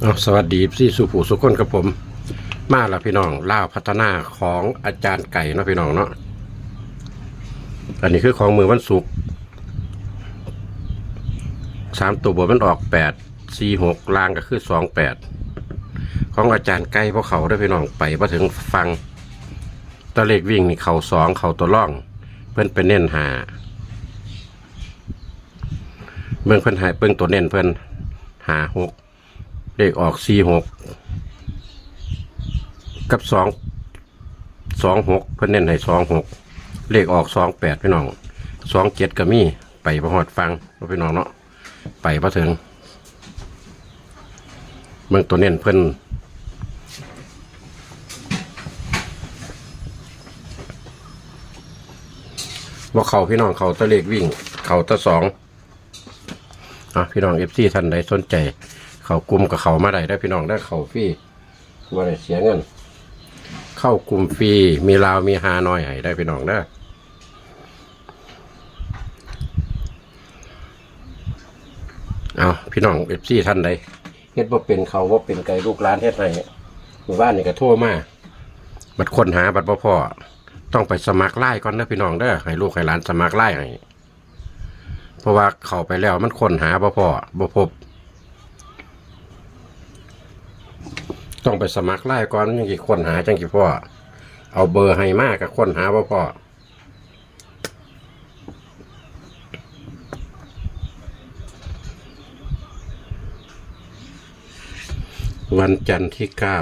เอาสวัสดีพี่สุผูสุคนกับผม มาล้วพี่น้องล่าพัฒนาของอาจารย์ไก่เนาะพี่น้องเนาะอันนี้คือของมือวันศุกร์สามตัวบนมันออกแปดสี่หกลางก็คือสองแปดของอาจารย์ไก่พวกเขาได้พี่น้องไปมาถึงฟังตะเลขวิ่งนี่เขาสองเขาตัวล่อง เพื่อนเป็นเน้นหาเบิ่งเพื่อนหายเบิ่งตัวเน้นเพื่อนหาหก เลขออกสี่หกกับสองสองหกเพิ่นเน้นให้สองหกเลขออกสองแปดพี่น้องสองเจ็ดก็มีไปประหอดฟังว่าพี่น้องเนาะไปพอถึงเมืองตัวเน้นเพิ่อนว่าเขาพี่น้องเขาตะเลขวิ่ง เขาตะสองอะพี่น้องเอฟซีท่านใดสนใจ เขากลุ่มกับเขามาได้ได้อพี่น้องได้เขาฟรีมาได้เสียเงิน เข้ากลุ่มฟรีมีลาวมีฮาน้อยให้ได้พี่น้องได้อเอาพี่น้องเอฟซีท่านใดเฮ็ดว่าเป็นเขาว่าเป็นไก่ลูกร้านเฮ็ดให้หมู่บ้านนี่ก็โทั่วมาบัดคนหาบัดบ่พอต้องไปสมัครไล่ก่อนนะพี่น้องเด้อให้ลูกให้หลานสมัครไล่ให้เพราะว่าเข้าไปแล้วมันคนหาบ่พอบ่พบ ต้องไปสมัครไล่ก่อนยังกี่คนหาจังกี่พ่อ เอาเบอร์ให้มากกับคนหาบ่พอวันจันทร์ที่เก้า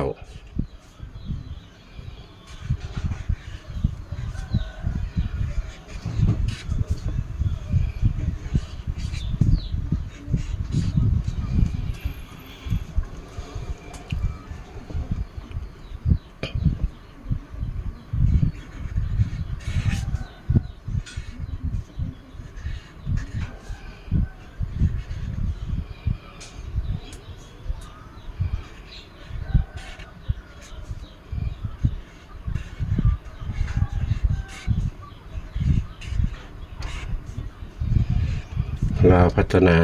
ลาวพัฒนา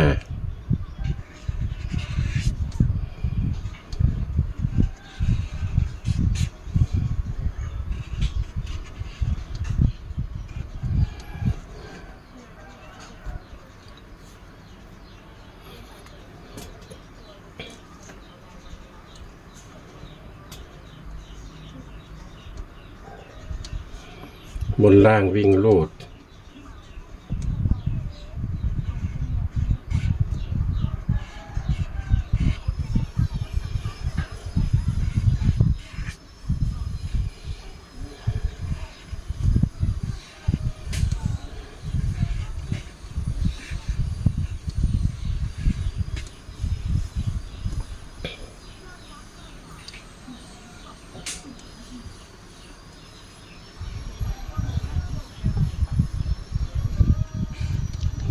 บนล่างวิ่งโลด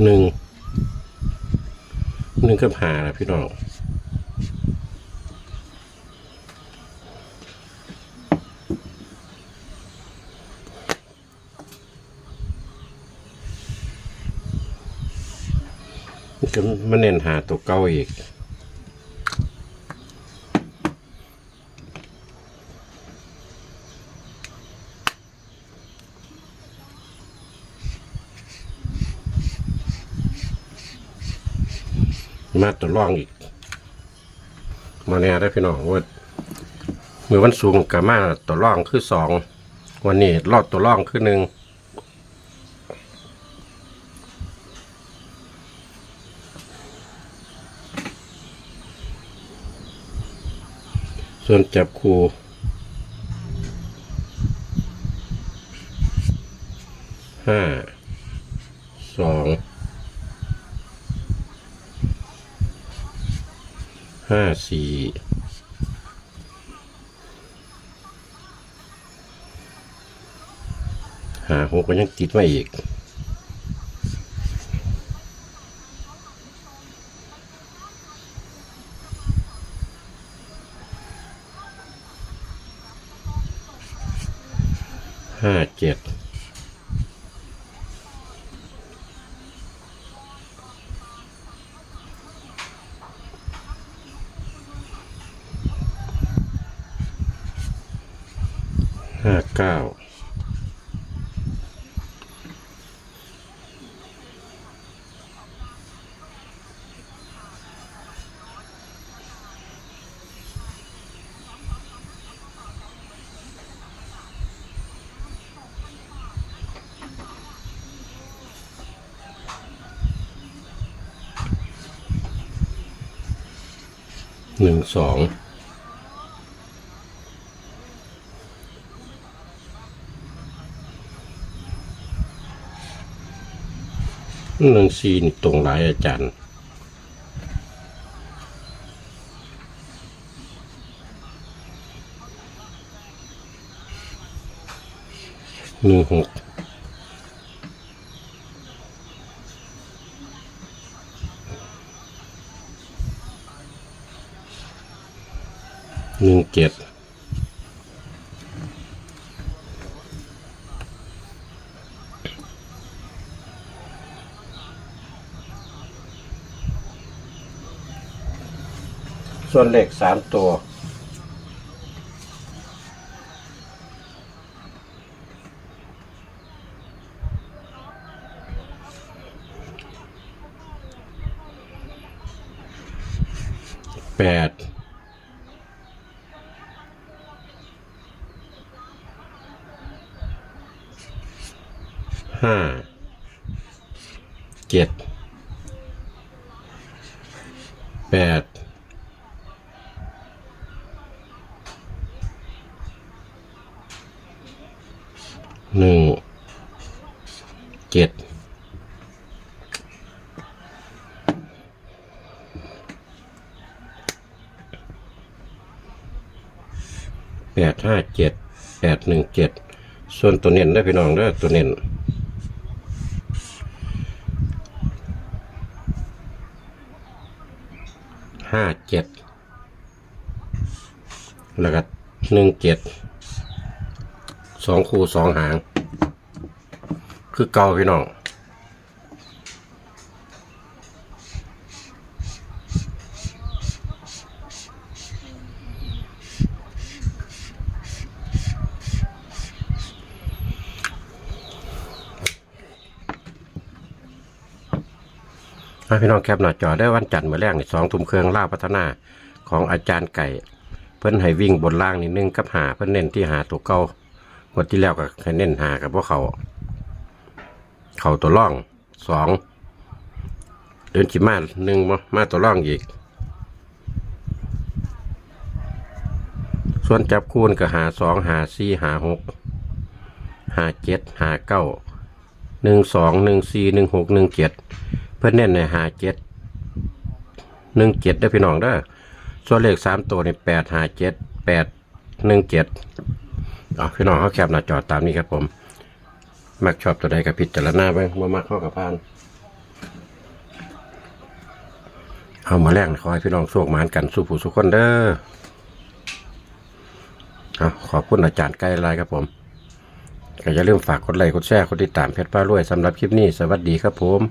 หนึ่งหนึ่งกับหานะพี่น้องมันเน้นหาตัวเก้าอีก มาตัวร่องอีก มาแน่ได้พี่น้องว่ามือวันสูงกับมาตัวร่องคือสองวันนี้รอดตัวร่องคือหนึ่งส่วนจับคูห้าสอง ห้าสี่หาหกก็ยังติดไว้อีก ห้าเจ็ด ห้า เก้าหนึ่งสอง หนึ่งซีนี่ตรงหลายอาจารย์หนึ่งหกหนึ่งเจ็ด ส่วนเลขสามตัว แปด ห้า เจ็ด แปด หนึ่งเจ็ดแปดห้าเจ็ดแปดหนึ่งเจ็ดส่วนตัวเน้นได้พี่น้องเด้ตัวเน้นห้าเจ็ดแล้วก็หนึ่งเจ็ด สองคู่สองหาง คือเก่าพี่น้องให้พี่น้องแคปหน้าจอได้วันจันทร์มื่อแรกนี่สองทุ่มเครื่องล่าพัฒนาของอาจารย์ไก่ เพิ่นให้วิ่งบนล่างนิดนึงกับหาเพิ่นเน้นที่หาตัวเก่า วดที่แล้วก็ให้เน้นหากับพวกเขาเขาตัวร่องสองเดินจิมาหนึ่งมาตัวร่องอีก ส่วนจับคูณก็หาสองหาสี่หาหกหาเจ็ดหาเก้าหนึ่งสองหนึ่งสี่หนึ่งหกหนึ่งเจ็ดเพื่อนเน้นในหาเจ็ดหนึ่งเจ็ดได้พี่น้องเด้อส่วนเลขสามตัวในแปดหาเจ็ดแปดหนึ่งเจ็ด เอาพี่น้องเขาแคบหน้าจอตามนี้ครับผมมักชอบตัวใดกับพิจารณาไปมามักเข้ากับพานเอามาแรกขอให้พี่น้องโชคมานกันสู้ผู้สุขคนเด้อเอาขอบคุณอาจารย์ไกด์ไลน์ครับผมก็อย่าลืมฝากกดไลค์กดแชร์กดติดตามเพจป้ารวยสำหรับคลิปนี้ สวัสดีครับผม